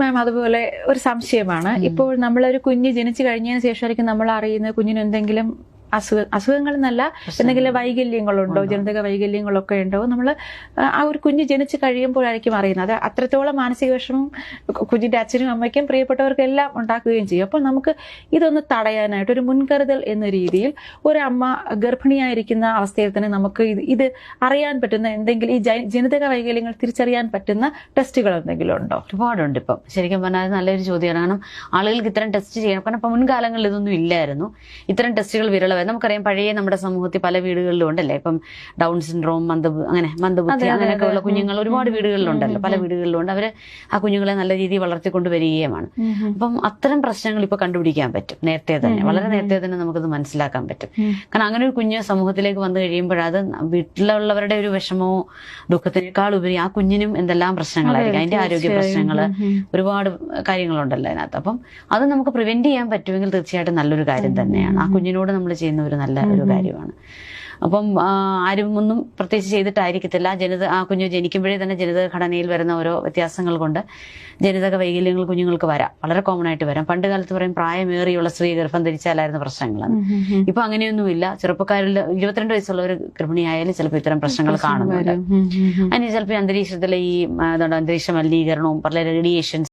മാം അതുപോലെ ഒരു സംശയമാണ്. ഇപ്പോൾ നമ്മളൊരു കുഞ്ഞ് ജനിച്ചു കഴിഞ്ഞതിന് ശേഷമായിരിക്കും നമ്മൾ അറിയുന്നത് കുഞ്ഞിന് എന്തെങ്കിലും അസുഖ അസുഖങ്ങൾ എന്നല്ല എന്തെങ്കിലും വൈകല്യങ്ങളുണ്ടോ ജനിതക വൈകല്യങ്ങളൊക്കെ ഉണ്ടോ നമ്മൾ ആ ഒരു കുഞ്ഞ് ജനിച്ച് കഴിയുമ്പോഴായിരിക്കും അറിയുന്നത്. അത് അത്രത്തോളം മാനസിക വിഷമം കുഞ്ഞിന്റെ അച്ഛനും അമ്മയ്ക്കും പ്രിയപ്പെട്ടവർക്കും എല്ലാം ഉണ്ടാക്കുകയും ചെയ്യും. അപ്പോൾ നമുക്ക് ഇതൊന്ന് തടയാനായിട്ട് ഒരു മുൻകരുതൽ എന്ന രീതിയിൽ ഒരു അമ്മ ഗർഭിണിയായിരിക്കുന്ന അവസ്ഥയിൽ തന്നെ നമുക്ക് ഇത് ഇത് അറിയാൻ പറ്റുന്ന എന്തെങ്കിലും ഈ ജനിതക വൈകല്യങ്ങൾ തിരിച്ചറിയാൻ പറ്റുന്ന ടെസ്റ്റുകൾ എന്തെങ്കിലും ഉണ്ടോ? ഒരുപാടുണ്ട് ഇപ്പം. ശരിക്കും പറഞ്ഞാൽ അത് നല്ലൊരു ചോദ്യമാണ്. കാരണം ആളുകൾക്ക് ഇത്തരം ടെസ്റ്റ് ചെയ്യണം കാരണം ഇപ്പം മുൻകാലങ്ങളിൽ ഇതൊന്നും ഇല്ലായിരുന്നു. ഇത്തരം ടെസ്റ്റുകൾ വിരളമായി നമുക്കറിയാം പഴയ നമ്മുടെ സമൂഹത്തിൽ പല വീടുകളിലും ഉണ്ടല്ലേ? ഇപ്പം ഡൗൺ സിൻഡ്രോം മന്ദ അങ്ങനെ മന്ദബുദ്ധി അങ്ങനെയൊക്കെ ഉള്ള കുഞ്ഞുങ്ങൾ ഒരുപാട് വീടുകളിലുണ്ടല്ലോ. പല വീടുകളിലും ഉണ്ട് അവർ ആ കുഞ്ഞുങ്ങളെ നല്ല രീതിയിൽ വളർത്തിക്കൊണ്ട് വരികയുമാണ്. അപ്പം അത്തരം പ്രശ്നങ്ങൾ ഇപ്പൊ കണ്ടുപിടിക്കാൻ പറ്റും. നേരത്തെ തന്നെ. വളരെ നേരത്തെ തന്നെ നമുക്കത് മനസ്സിലാക്കാൻ പറ്റും. കാരണം അങ്ങനെ ഒരു കുഞ്ഞ് സമൂഹത്തിലേക്ക് വന്നു കഴിയുമ്പോഴത് വീട്ടിലുള്ളവരുടെ ഒരു വിഷമോ ദുഃഖത്തിനേക്കാൾ ഉപരി ആ കുഞ്ഞിനും എന്തെല്ലാം പ്രശ്നങ്ങളായിരിക്കും. അതിന്റെ ആരോഗ്യ പ്രശ്നങ്ങൾ ഒരുപാട് കാര്യങ്ങളുണ്ടല്ലോ അതിനകത്ത്. അപ്പം അത് നമുക്ക് പ്രിവെന്റ് ചെയ്യാൻ പറ്റുമെങ്കിൽ തീർച്ചയായിട്ടും നല്ലൊരു കാര്യം തന്നെയാണ്. ആ കുഞ്ഞിനോട് നമ്മൾ ചെയ്യുന്ന ഒരു നല്ല ഒരു കാര്യമാണ്. അപ്പം ആരും ഒന്നും പ്രത്യേകിച്ച് ചെയ്തിട്ടായിരിക്കത്തില്ല. ജനിത ആ കുഞ്ഞ് ജനിക്കുമ്പോഴേ തന്നെ ജനിതക ഘടനയിൽ വരുന്ന ഓരോ വ്യത്യാസങ്ങൾ കൊണ്ട് ജനിതക വൈകല്യങ്ങൾ കുഞ്ഞുങ്ങൾക്ക് വരാം. വളരെ കോമൺ ആയിട്ട് വരാം. പണ്ട് കാലത്ത് പറയും പ്രായമേറിയുള്ള സ്ത്രീ ഗർഭം ധരിച്ചാലായിരുന്നു പ്രശ്നങ്ങൾ ഇപ്പൊ അങ്ങനെയൊന്നുമില്ല. ചെറുപ്പക്കാരിൽ ഇരുപത്തിരണ്ട് വയസ്സുള്ള ഒരു ഗർഭിണിയായാലും ചിലപ്പോൾ ഇത്തരം പ്രശ്നങ്ങൾ കാണുന്നുണ്ട്. അതിന് ചിലപ്പോൾ അന്തരീക്ഷത്തിലെ ഈ എന്താണ് അന്തരീക്ഷ മലിനീകരണവും പല റേഡിയേഷൻസ്